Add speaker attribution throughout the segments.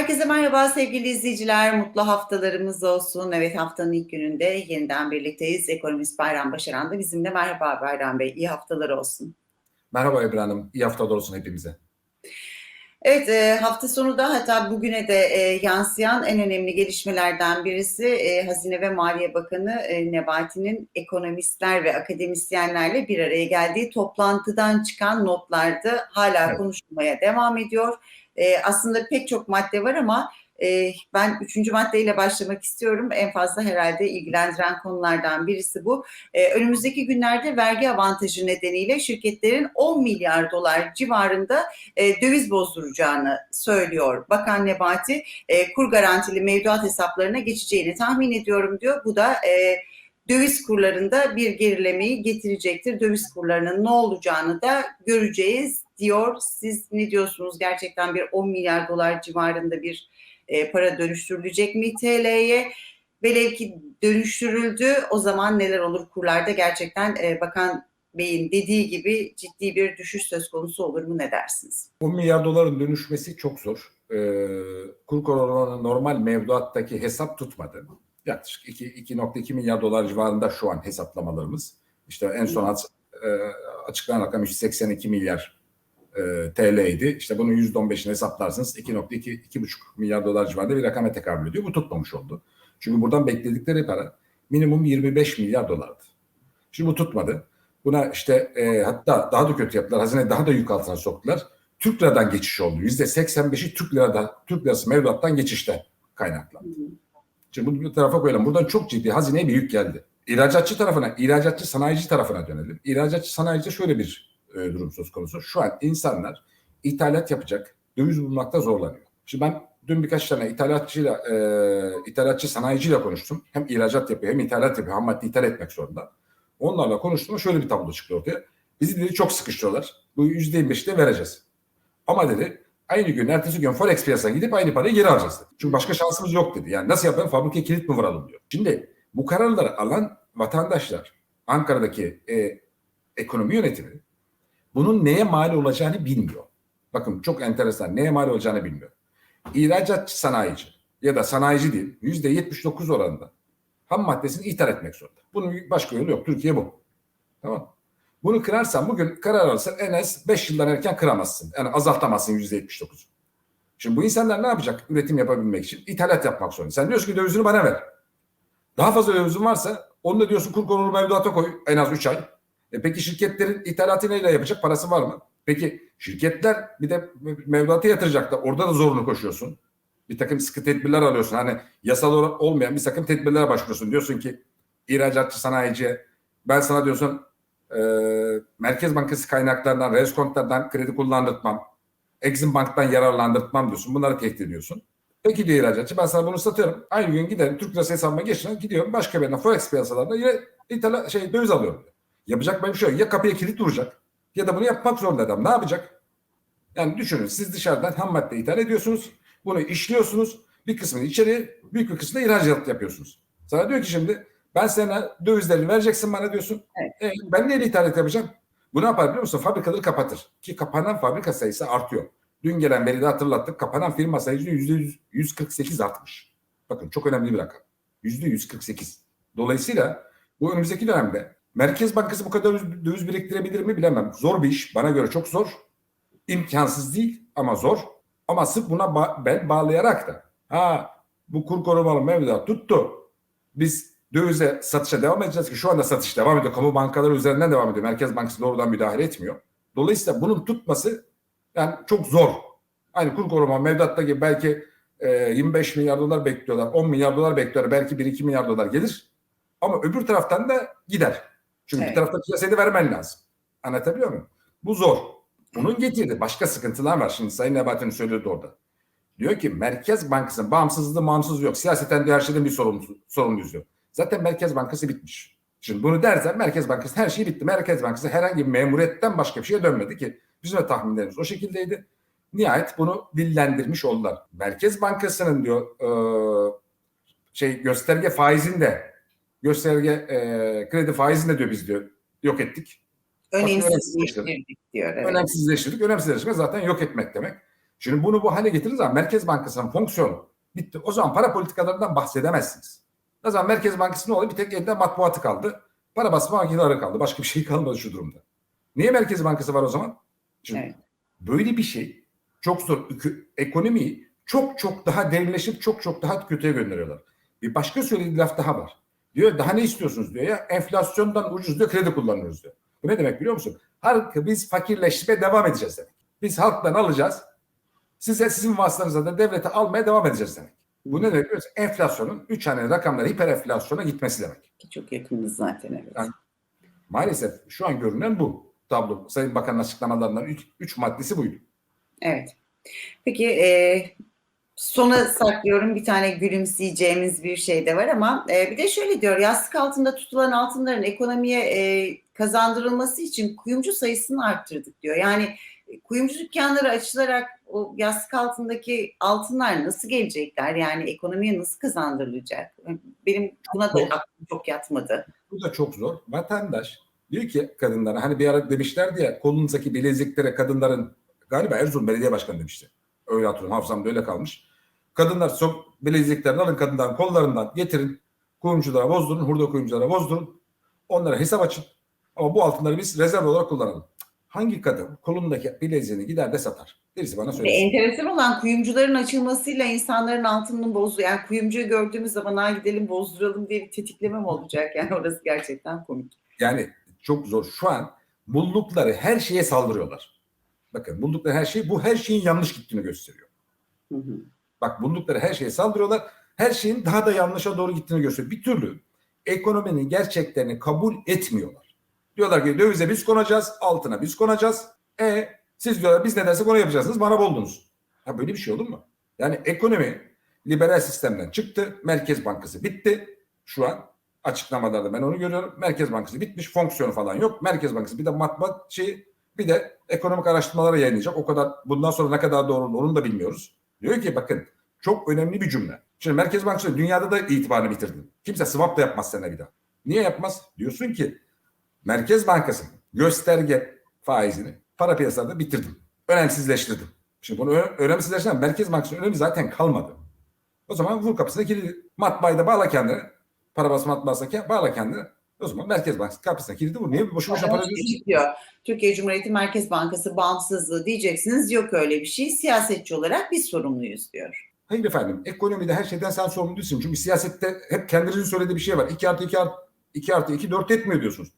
Speaker 1: Herkese merhaba sevgili izleyiciler. Mutlu haftalarımız olsun. Evet haftanın ilk gününde yeniden birlikteyiz. Ekonomist Bayram Başaran da bizimle. Merhaba Bayram Bey. İyi haftalar olsun.
Speaker 2: Merhaba Ebru Hanım. İyi haftalar olsun hepimize.
Speaker 1: Evet e, hafta sonu da hatta bugüne de e, yansıyan en önemli gelişmelerden birisi e, Hazine ve Maliye Bakanı e, Nebati'nin ekonomistler ve akademisyenlerle bir araya geldiği toplantıdan çıkan notlardı. Hala
Speaker 2: Evet.
Speaker 1: konuşulmaya devam ediyor. E, aslında pek çok madde var ama e, ben üçüncü maddeyle başlamak istiyorum. En fazla herhalde ilgilendiren konulardan birisi bu. E, önümüzdeki günlerde vergi avantajı nedeniyle şirketlerin 10 milyar dolar civarında e, döviz bozduracağını söylüyor Bakan Nebati. E, kur garantili mevduat hesaplarına geçeceğini tahmin ediyorum diyor. Bu da döviz kurlarında bir gerilemeyi getirecektir. Döviz kurlarının ne olacağını da göreceğiz diyor. Siz ne diyorsunuz? Gerçekten bir 10 milyar dolar civarında bir e, para dönüştürülecek mi TL'ye? Velev ki dönüştürüldü o zaman neler olur kurlarda gerçekten e, Bakan Bey'in dediği gibi ciddi bir düşüş söz konusu olur mu ne dersiniz?
Speaker 2: 10 milyar doların dönüşmesi çok zor. Ee, kur korumanın normal mevduattaki hesap tutmadı. Yaklaşık 2 2.2 milyar dolar civarında şu an hesaplamalarımız. İşte en son e, açıklanan rakam 182 milyar e, TL'ydi. İşte bunun %15'ini hesaplarsınız 2.2 2.5 milyar dolar civarında bir rakama tekabül ediyor. Bu tutmamış oldu. Çünkü buradan bekledikleri para minimum 25 milyar dolardı. Şimdi bu tutmadı. Buna işte e, hatta daha da kötü yaptılar. Hazine daha da yük altına soktular. Türk liradan geçiş oldu. Yüzde 85'i Türk lirada, Türk lirası mevduattan geçişte kaynaklandı. Şimdi bir tarafa koyalım. Buradan çok ciddi hazineye bir yük geldi. İhracatçı tarafına, ihracatçı sanayici tarafına dönelim. İhracatçı sanayicide şöyle bir e, durum söz konusu. Şu an insanlar ithalat yapacak, döviz bulmakta zorlanıyor. Şimdi ben dün birkaç tane ithalatçıyla, e, ithalatçı sanayiciyle konuştum. Hem ihracat yapıyor hem ithalat yapıyor. Ham madde ithal etmek zorunda. Onlarla konuştum. Şöyle bir tablo çıktı ortaya. Bizi dedi çok sıkıştırıyorlar. Bu %25'i de vereceğiz. Ama dedi aynı gün ertesi gün Forex piyasasına gidip aynı parayı geri alacağız dedi. Çünkü başka şansımız yok dedi. Yani nasıl yapalım fabrikaya kilit mi vuralım diyor. Şimdi bu kararları alan vatandaşlar Ankara'daki e, ekonomi yönetimi bunun neye mal olacağını bilmiyor. Bakın çok enteresan neye mal olacağını bilmiyor. İhracatçı sanayici ya da sanayici değil %79 oranında ham maddesini ithal etmek zorunda. Bunun başka yolu yok. Türkiye bu. Tamam. Bunu kırarsan bugün karar alırsan en az 5 yıldan erken kıramazsın. Yani azaltamazsın %79. Şimdi bu insanlar ne yapacak üretim yapabilmek için? İthalat yapmak zorunda. Sen diyorsun ki dövizini bana ver. Daha fazla dövizin varsa onu da diyorsun kur konulu mevduata koy en az 3 ay. E peki şirketlerin ithalatı neyle yapacak? Parası var mı? Peki şirketler bir de mevduata yatıracaklar. Orada da zorunu koşuyorsun. Bir takım sıkı tedbirler alıyorsun. Hani yasal olmayan bir takım tedbirlere başvuruyorsun. Diyorsun ki ihracatçı sanayiciye ben sana diyorsun e, Merkez Bankası kaynaklarından, reskontlardan kredi kullandırtmam. Exim Bank'tan yararlandırtmam diyorsun. Bunları tehdit ediyorsun. Peki diyor ihracatçı ben sana bunu satıyorum. Aynı gün giderim Türk lirası hesabıma geçiyorum. Gidiyorum başka birine Forex piyasalarında yine ithala, şey, döviz alıyorum. Yapacak bir şey yok. Ya kapıya kilit vuracak ya da bunu yapmak zorunda adam. Ne yapacak? Yani düşünün siz dışarıdan ham madde ithal ediyorsunuz. Bunu işliyorsunuz. Bir kısmını içeri, büyük bir kısmını ihracat yapıyorsunuz. Sana diyor ki şimdi ben sana dövizlerini vereceksin bana diyorsun. E, ben neyle ithalat yapacağım? Bu ne yapar biliyor musun? Fabrikaları kapatır. Ki kapanan fabrika sayısı artıyor. Dün gelen veride hatırlattık. Kapanan firma sayısı yüzde 148 artmış. Bakın çok önemli bir rakam. Yüzde 148. Dolayısıyla bu önümüzdeki dönemde Merkez Bankası bu kadar döviz- biriktirebilir mi bilemem. Zor bir iş. Bana göre çok zor. İmkansız değil ama zor. Ama sırf buna ba- bel bağlayarak da ha bu kur korumalı mevduat tuttu. Biz dövize satışa devam edeceğiz ki şu anda satış devam ediyor. Kamu bankaları üzerinden devam ediyor. Merkez Bankası doğrudan müdahale etmiyor. Dolayısıyla bunun tutması yani çok zor. Aynı kur koruma mevduatta gibi belki e, 25 milyar dolar bekliyorlar. 10 milyar dolar bekliyorlar. Belki 1-2 milyar dolar gelir. Ama öbür taraftan da gider. Çünkü
Speaker 1: Evet.
Speaker 2: bir tarafta piyasayı vermen lazım. Anlatabiliyor muyum? Bu zor. Bunun getirdiği başka sıkıntılar var. Şimdi Sayın Nebati'nin söyledi orada. Diyor ki Merkez Bankası'nın bağımsızlığı bağımsızlığı yok. Siyaseten diyor her şeyden bir sorumlu, sorumluyuz diyor. Zaten Merkez Bankası bitmiş. Şimdi bunu dersen Merkez Bankası her şey bitti. Merkez Bankası herhangi bir memuriyetten başka bir şeye dönmedi ki. Bizim de tahminlerimiz o şekildeydi. Nihayet bunu dillendirmiş oldular. Merkez Bankası'nın diyor e, şey gösterge faizinde gösterge e, kredi faizinde diyor biz diyor yok ettik.
Speaker 1: Önemsizleştirdik diyor. Evet.
Speaker 2: Önemsizleştirdik. Önemsizleştirmek zaten yok etmek demek. Şimdi bunu bu hale getiririz zaman Merkez Bankası'nın fonksiyonu bitti. O zaman para politikalarından bahsedemezsiniz. O zaman Merkez Bankası ne oldu? Bir tek elinde matbuatı kaldı. Para basma makineleri kaldı. Başka bir şey kalmadı şu durumda. Niye Merkez Bankası var o zaman? Şimdi
Speaker 1: Evet.
Speaker 2: böyle bir şey çok zor. Ekonomiyi çok çok daha derinleşip çok çok daha kötüye gönderiyorlar. Bir başka söylediği laf daha var. Diyor daha ne istiyorsunuz diyor ya enflasyondan ucuz diyor kredi kullanıyoruz diyor. Bu ne demek biliyor musun? Halkı biz fakirleşmeye devam edeceğiz demek. Biz halktan alacağız. Size sizin vasıtanızla da devlete almaya devam edeceğiz demek. Bu ne demek? Enflasyonun 3 haneli rakamları hiperenflasyona gitmesi demek.
Speaker 1: Çok yakınız zaten evet.
Speaker 2: Yani- Maalesef şu an görünen bu tablo. Sayın Bakan'ın açıklamalarından 3 maddesi buydu.
Speaker 1: Evet. Peki e, sona saklıyorum bir tane gülümseyeceğimiz bir şey de var ama e, bir de şöyle diyor yastık altında tutulan altınların ekonomiye e, kazandırılması için kuyumcu sayısını arttırdık diyor. Yani e, kuyumcu dükkanları açılarak o yastık altındaki altınlar nasıl gelecekler? Yani ekonomiye nasıl kazandırılacak? Benim buna da aklım çok yatmadı.
Speaker 2: Bu da çok zor. Vatandaş diyor ki kadınlara hani bir ara demişlerdi ya kolunuzdaki bileziklere kadınların galiba Erzurum Belediye Başkanı demişti. Öyle hatırlıyorum hafızamda öyle kalmış. Kadınlar sok bileziklerini alın kadınların kollarından getirin. Kuyumculara bozdurun, hurda kuyumculara bozdurun. Onlara hesap açın. Ama bu altınları biz rezerv olarak kullanalım. Hangi kadın kolundaki bileziğini gider de satar? Birisi bana söylesin.
Speaker 1: enteresan olan kuyumcuların açılmasıyla insanların altının bozdu. Yani kuyumcuyu gördüğümüz zaman ha gidelim bozduralım diye bir tetikleme mi olacak? Yani orası gerçekten komik.
Speaker 2: Yani çok zor. Şu an buldukları her şeye saldırıyorlar. Bakın buldukları her şey bu her şeyin yanlış gittiğini gösteriyor.
Speaker 1: Hı hı.
Speaker 2: Bak buldukları her şeye saldırıyorlar. Her şeyin daha da yanlışa doğru gittiğini gösteriyor. Bir türlü ekonominin gerçeklerini kabul etmiyorlar. Diyorlar ki dövize biz konacağız, altına biz konacağız. E siz diyorlar biz ne dersek onu yapacaksınız bana buldunuz. Ha böyle bir şey olur mu? Yani ekonomi liberal sistemden çıktı. Merkez Bankası bitti. Şu an açıklamalarda ben onu görüyorum. Merkez Bankası bitmiş. Fonksiyonu falan yok. Merkez Bankası bir de matbuat şeyi bir de ekonomik araştırmalara yayınlayacak. O kadar bundan sonra ne kadar doğru olur onu da bilmiyoruz. Diyor ki bakın çok önemli bir cümle. Şimdi Merkez Bankası dünyada da itibarını bitirdin. Kimse swap da yapmaz sana bir daha. Niye yapmaz? Diyorsun ki Merkez Bankası gösterge faizini para piyasalarında bitirdim. Önemsizleştirdim. Şimdi bunu önemsizleştiren Merkez Bankası'nın önemi zaten kalmadı. O zaman vur kapısına kilidi. Matbaayı da bağla kendine. Para basma matbaası bağla kendine. O zaman Merkez Bankası kapısına kilidi vur. Niye boşu boşuna para ödüyorsun?
Speaker 1: çıkıyor. Türkiye Cumhuriyeti Merkez Bankası bağımsızlığı diyeceksiniz. Yok öyle bir şey. Siyasetçi olarak biz sorumluyuz diyor.
Speaker 2: Hayır efendim. Ekonomide her şeyden sen sorumlu değilsin. Çünkü siyasette hep kendinizin söylediği bir şey var. 2 artı 2 artı 2 artı 2 4 etmiyor diyorsunuz.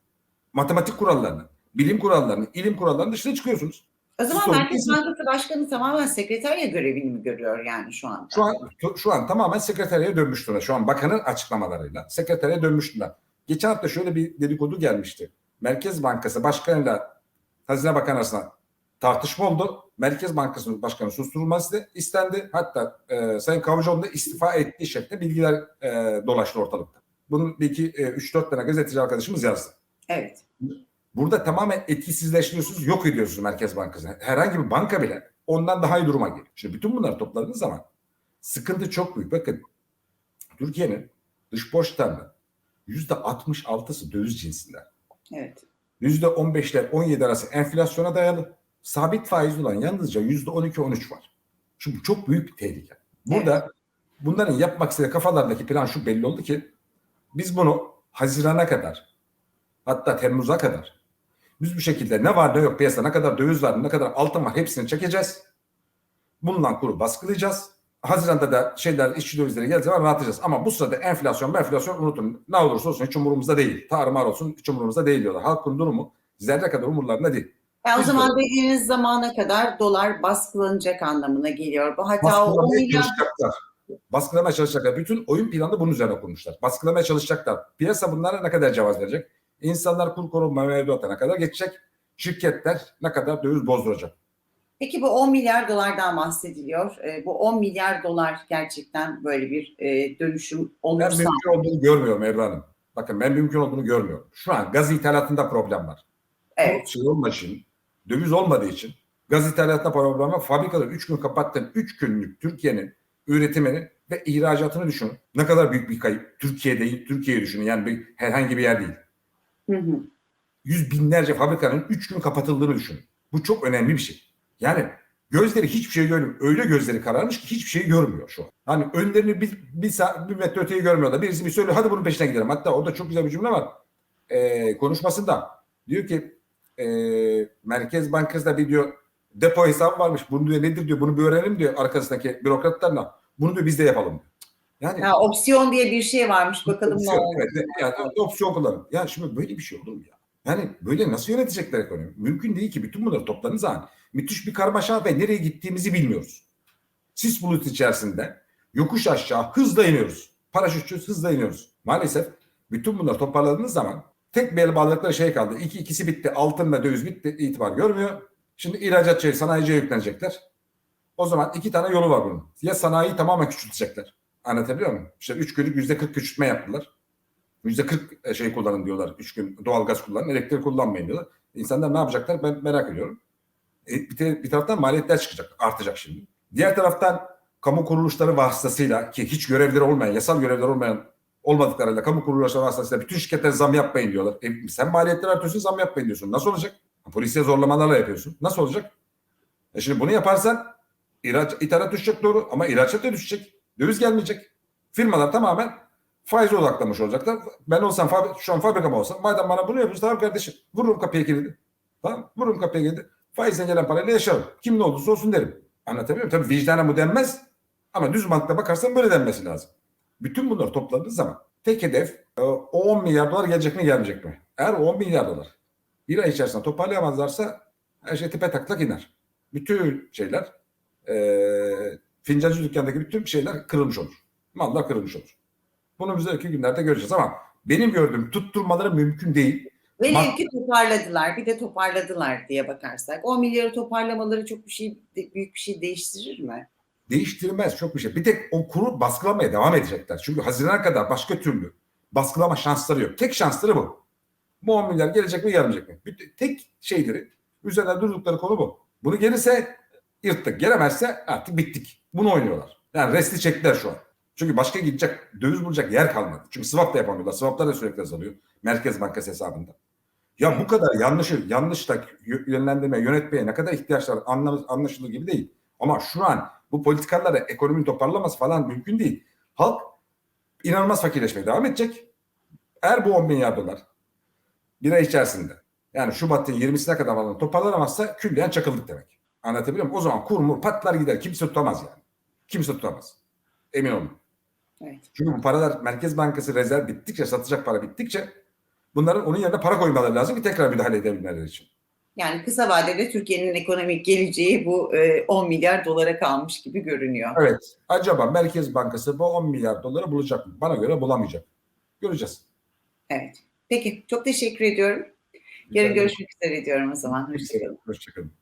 Speaker 2: Matematik kurallarını, bilim kurallarını, ilim kurallarının dışına çıkıyorsunuz.
Speaker 1: O zaman
Speaker 2: Sorun
Speaker 1: Merkez. Bankası Başkanı tamamen sekreterya görevini mi görüyor yani şu anda?
Speaker 2: Şu an şu an tamamen sekreteriye dönmüş durumda. Şu an bakanın açıklamalarıyla sekreteriye dönmüş durumda. Geçen hafta şöyle bir dedikodu gelmişti. Merkez Bankası Başkanı'yla Hazine Bakanı arasında tartışma oldu. Merkez Bankası Başkanı susturulması istendi. Hatta e, Sayın Kavcıoğlu da istifa ettiği şeklinde bilgiler e, dolaştı ortalıkta. Bunun bir iki, e, üç dört tane gazeteci arkadaşımız yazdı.
Speaker 1: Evet.
Speaker 2: Burada tamamen etkisizleştiriyorsunuz, yok ediyorsunuz Merkez Bankası'nı. Herhangi bir banka bile ondan daha iyi duruma geliyor. Şimdi bütün bunları topladığınız zaman sıkıntı çok büyük. Bakın Türkiye'nin dış borçlarının yüzde 66'sı döviz cinsinden.
Speaker 1: Evet.
Speaker 2: Yüzde 15'ler 17 arası enflasyona dayalı. Sabit faizli olan yalnızca yüzde 12-13 var. Şimdi bu çok büyük bir tehlike. Burada bunların yapmak istediği kafalardaki plan şu belli oldu ki biz bunu Haziran'a kadar hatta Temmuz'a kadar biz bu şekilde ne var ne yok piyasada ne kadar döviz var ne kadar altın var hepsini çekeceğiz. Bundan kuru baskılayacağız. Haziran'da da şeyler işçi dövizleri geldiği zaman rahatlayacağız. Ama bu sırada enflasyon enflasyon unutun. Ne olursa olsun hiç umurumuzda değil. Tarımar olsun hiç umurumuzda değil diyorlar. Halkın durumu zerre kadar umurlarında değil.
Speaker 1: Yani o
Speaker 2: Biz
Speaker 1: zaman
Speaker 2: de-
Speaker 1: dediğiniz zamana kadar dolar baskılanacak anlamına geliyor. Bu hatta o 10
Speaker 2: Baskılamaya
Speaker 1: milyar
Speaker 2: çalışacaklar. Baskılamaya çalışacaklar. Bütün oyun planı bunun üzerine kurmuşlar. Baskılamaya çalışacaklar. Piyasa bunlara ne kadar cevaz verecek? İnsanlar kur korunma mevduatına kadar geçecek. Şirketler ne kadar döviz bozduracak.
Speaker 1: Peki bu 10 milyar dolardan bahsediliyor. E, bu 10 milyar dolar gerçekten böyle bir e, dönüşüm
Speaker 2: Ben
Speaker 1: olursa
Speaker 2: mümkün olduğunu görmüyorum Ebru Hanım. Bakın ben mümkün olduğunu görmüyorum. Şu an gaz ithalatında problem var.
Speaker 1: evet.
Speaker 2: Şey olmadığı için, döviz olmadığı için gaz ithalatında problem var. Fabrikaları 3 gün kapattın. 3 günlük Türkiye'nin üretimini ve ihracatını düşünün. Ne kadar büyük bir kayıp. Türkiye değil, Türkiye'yi düşünün. Yani bir, herhangi bir yer değil.
Speaker 1: Hı hı.
Speaker 2: Yüz binlerce fabrikanın 3 gün kapatıldığını düşünün. Bu çok önemli bir şey. Yani Gözleri hiçbir şey görmüyor. Öyle gözleri kararmış ki hiçbir şey görmüyor şu an. Hani önlerini bir, bir, saat, bir metre öteyi görmüyorlar. Birisi bir söylüyor hadi bunun peşine gidelim. Hatta orada çok güzel bir cümle var. Ee, konuşmasında diyor ki e, Merkez Bankası'da bir diyor depo hesabı varmış. Bunu diyor nedir diyor. Bunu bir öğrenelim diyor arkasındaki bürokratlarla. Bunu diyor biz de yapalım diyor. Yani
Speaker 1: Ha, opsiyon diye bir şey varmış. Bakalım ne
Speaker 2: opsiyon,
Speaker 1: oldu.
Speaker 2: evet, yani opsiyon kullanın. Ya şimdi böyle bir şey olur mu ya? Yani böyle nasıl yönetecekler ekonomi? Mümkün değil ki bütün bunları topladığınız zaman müthiş bir karmaşa ve nereye gittiğimizi bilmiyoruz. Sis bulut içerisinde yokuş aşağı hızla iniyoruz. Paraşütçüz hızla iniyoruz. Maalesef bütün bunları toparladığınız zaman tek bir el şey kaldı. İki, ikisi bitti. Altın ve döviz bitti. itibar görmüyor. Şimdi ihracatçıya, sanayiciye yüklenecekler. O zaman iki tane yolu var bunun. Ya sanayiyi tamamen küçültecekler. Anlatabiliyor muyum? İşte üç günlük yüzde kırk küçültme yaptılar. Yüzde kırk şey kullanın diyorlar. Üç gün doğalgaz kullanın, elektrik kullanmayın diyorlar. İnsanlar ne yapacaklar ben merak ediyorum. E, bir, bir taraftan maliyetler çıkacak, artacak şimdi. Diğer taraftan kamu kuruluşları vasıtasıyla ki hiç görevleri olmayan, yasal görevleri olmayan olmadıklarıyla kamu kuruluşları vasıtasıyla bütün şirketlere zam yapmayın diyorlar. E, sen maliyetleri artıyorsun zam yapmayın diyorsun. Nasıl olacak? Polisiye zorlamalarla yapıyorsun. Nasıl olacak? E şimdi bunu yaparsan ihraç, ithalat düşecek doğru ama ihracat da düşecek. Döviz gelmeyecek. Firmalar tamamen faize odaklamış olacaklar. Ben olsam şu an fabrikam olsam madem bana bunu yapıyorsun tamam kardeşim vururum kapıya kilidi. Tamam vururum kapıya kilidi. Faizden gelen parayla yaşarım. Kim ne olursa olsun derim. Anlatabiliyor muyum? Tabii vicdana bu denmez ama düz mantıkla bakarsan böyle denmesi lazım. Bütün bunları topladığınız zaman tek hedef e, o 10 milyar dolar gelecek mi gelmeyecek mi? Eğer o 10 milyar dolar bir ay içerisinde toparlayamazlarsa her şey tepe taklak iner. Bütün şeyler e, fincancı dükkandaki bütün şeyler kırılmış olur. Mallar kırılmış olur. Bunu biz önümüzdeki günlerde göreceğiz ama benim gördüğüm tutturmaları mümkün değil.
Speaker 1: Velev ki toparladılar. Bir de toparladılar diye bakarsak. 10 milyarı toparlamaları çok bir şey büyük bir şey değiştirir mi?
Speaker 2: Değiştirmez çok bir şey. Bir tek o kuru baskılamaya devam edecekler. Çünkü Haziran'a kadar başka türlü baskılama şansları yok. Tek şansları bu. Bu 10 milyar gelecek mi gelmeyecek mi? Bir- tek şeyleri üzerine durdukları konu bu. Bunu gelirse yırttık. Gelemezse artık bittik. Bunu oynuyorlar. Yani resti çektiler şu an. Çünkü başka gidecek, döviz bulacak yer kalmadı. Çünkü swap da yapamıyorlar. Swaplar da sürekli azalıyor. Merkez Bankası hesabında. Ya bu kadar yanlışı, yanlış da yö- yönlendirme, yönetmeye ne kadar ihtiyaçlar anla- anlaşılır gibi değil. Ama şu an bu politikalarla ekonominin toparlaması falan mümkün değil. Halk inanılmaz fakirleşmeye devam edecek. Eğer bu 10 milyar dolar bir ay içerisinde yani Şubat'ın 20'sine kadar falan toparlanamazsa külliyen çakıldık demek. Anlatabiliyor muyum? O zaman kur mur patlar gider. Kimse tutamaz yani. Kimse tutamaz. Emin olun.
Speaker 1: Evet.
Speaker 2: Çünkü bu paralar Merkez Bankası rezerv bittikçe, satacak para bittikçe bunların onun yerine para koymaları lazım ki tekrar müdahale edebilmeleri için.
Speaker 1: Yani kısa vadede Türkiye'nin ekonomik geleceği bu e, 10 milyar dolara kalmış gibi görünüyor.
Speaker 2: Evet. Acaba Merkez Bankası bu 10 milyar doları bulacak mı? Bana göre bulamayacak. Göreceğiz.
Speaker 1: Evet. Peki çok teşekkür ediyorum. Yarın görüşmek üzere diyorum o zaman. Hoşçakalın.
Speaker 2: Hoşçakalın.